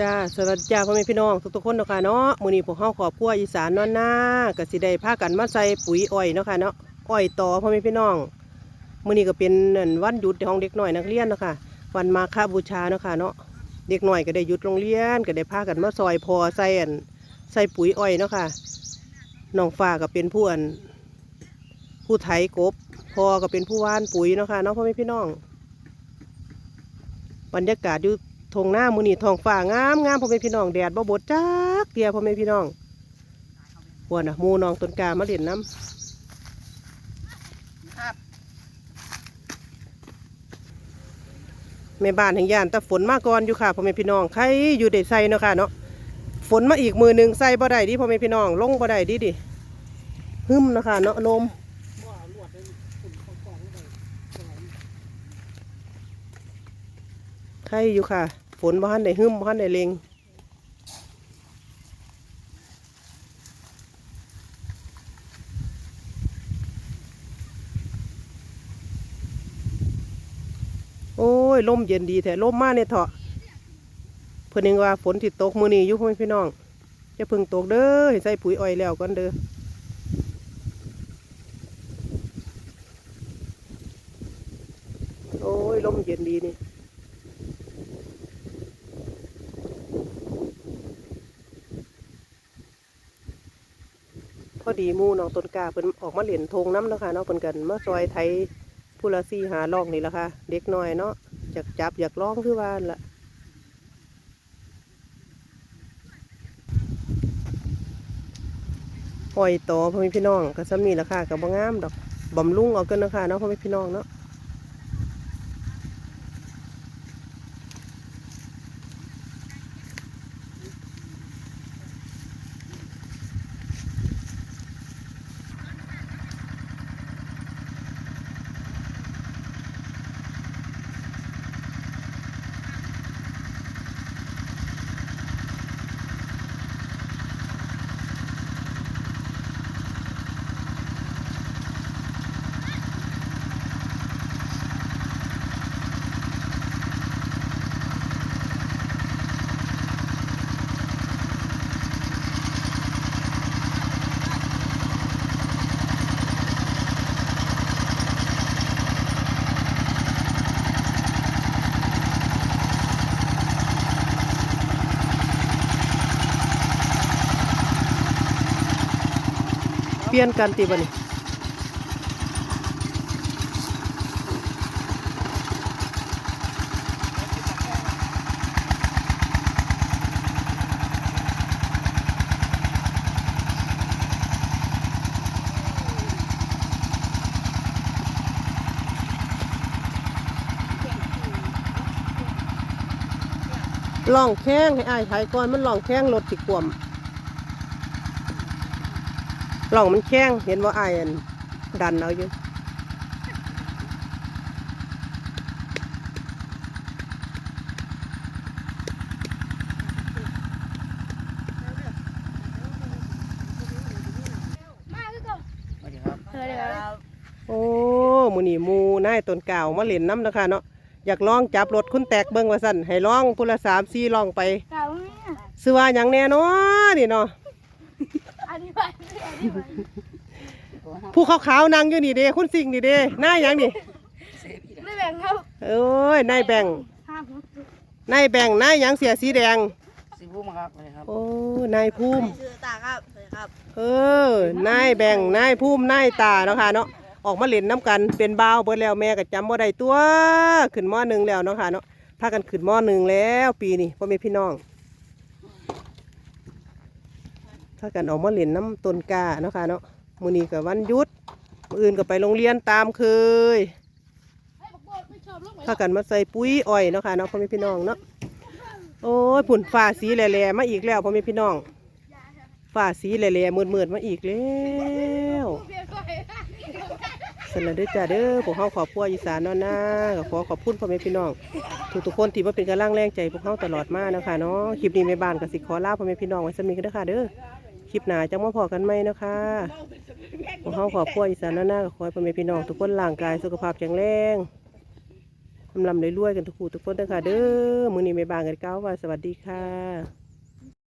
จ้าสวัสดีจ้าพ่อแม่พี่น้องทุกๆคนเนาะค่ะเนาะมื้อนี้พวกเฮาครอบครัวอีสานนอนหน้าก็สิได้พากันมาใส่ปุ๋ยอ้อยเนาะค่ะเนาะอ้อยต่อพ่อแม่พี่น้องมื้อนี้ก็เป็นวันหยุดของเด็กน้อยนักเรียนเนาะค่ะวันมาฆบูชาเนาะค่ะเนาะเด็กน้อยก็ได้หยุดโรงเรียนก็ได้พากันมาซอยพอใส่อันใส่ปุ๋ยอ้อยเนาะค่ะน้องฟ้าก็เป็นผู้อันผู้ไถกบพอก็เป็นผู้ว่านปุ๋ยเนาะค่ะเนาะพ่อแม่พี่น้อง บรรยากาศอยู่ ทงหน้ามือนี่ทองฟ้างามงามพ่อแม่พี่น้องแดดบ่บดจักเดียวพ่อแม่พี่น้องหัวน่ะมูน้องต้นกามาเล่นน้ำแม่บ้านแห่งย่านแต่ฝนมาก่อนอยู่ค่ะพ่อแม่พี่น้องใครอยู่ได้ใส่เนาะค่ะเนาะฝนมาอีกมือหนึ่งใส่บ่ได้ดิพ่อแม่พี่น้องลงบ่ได้ดิดิหึมนะค่ะเนาะลมใครอยู่ค่ะ ฝนบ่ทันได้หึมบ่ทันได้เลงโอ้ยลมเย็นดีแท้ลมมาเนี่ยเถาะเพื่อนเองว่าฝนติดตกมือนี้ยู่พ่อแม่พี่น้อง จะพึ่งตกเด้อให้ใส่ปุ๋ยอ้อยแล้วก่อนเด้อโอ้ยลมเย็นดีนี่ พอดีมูน้องต้นกาเพิ่นออกมาเหรียญธงน้ำแล้วค่ะเนาะเพิ่นกันมาซอยไทยผู้ละสี่หาล่องนี่ละค่ะ เด็กน้อยเนาะอยากจับอยากล่องคือว่านละปล่อยต่อพ่อแม่พี่น้องก็ซ้ำนี่ละค่ะกับบ่งงามดอกบำรุงเอากันนะคะเนาะพ่อแม่พี่น้องเนาะ ปลี่ยนกันตีบันนี่ล่องแข้งให้อายไทยก่อนมันล่องแข้งรถติดกวม ล่องมันแข้งเห็นว่าอายอันดันเอาอยู่สวัสดีครับสวัสดีครับโอ้หมูนี่หมูนายต้นกล่าวมาเล่นน้ำนะคะเนาะอยากลองจับรถคุณแตกเบิ้งว่าสั่นให้ลองพุละสามสี่ลองไปกล่าวเนี่ยซื้อว่าอย่างแน่เนอนนี่เนาะอ ธิบายสิอธิบายผู้ขาวๆนางอยู่นี่เด้คุณสิ่งนี่เด้หน้าหยังนี่ไม่แบ่งครับเอ้ยนายแบ่งห้ามนายแบ่งนายหยังเสียสีแดงสิบุ้มครับสวัสดีครับโอ้นายภูมิ ชื่อตาครับสวัสดีครับเออนายแบ่งนายภูมินายตาเนาะค่ะเนาะออกมาเล่นน้ำกันเป็นบ่าวเบิดแล้วแม่ก็จำบ่ได้ตัวขึ้นมอหนึ่งแล้วเนาะค่ะเนาะพากันขึ้นมอหนึ่งแล้วปีนี้พ่อแม่พี่น้อง พากันออกมาเล่นน้ำต้นกาเนาะค่ะเนาะมื้อนี้ก็วันหยุดมื้ออื่นก็ไปโรงเรียนตามเคยพากันมาใส่ปุ๋ยอ้อยเนาะค่ะเนาะพ่อแม่พี่น้องเนาะโอ้ยผุ่นฟ้าสีแหล่ๆมาอีกแล้วพ่อแม่พี่น้องฟ้าสีแหล่ๆมืดๆมาอีกแล้วสนันด้อจ้าเด้อพวกเฮาขอบครัวอีสานเนาะนะก็ขอขอบคุณพ่อแม่พี่น้อง ทุกทุกๆคนที่มาเป็นกำลังแรงใจพวกเฮาตลอดมากนะคะเนาะคลิปนี้แม่บ้านก็สิขอลาพ่อแม่พี่น้องไว้สำนีกันด้อค่ะเด้อ คลิปหนาจังมาพอกันไหมนะคะพวกเฮาขอบครัวอีสานหน้าะนะก็ขอให้พ่อแม่พี่น้องทุกคนร่างกายสุขภาพแข็งแรงลำลำรวยๆกันทุกคู่ทุกคนนะคะเด้อมือนี้ไม่บางกันเก้าว่าสวัสดีค่ะ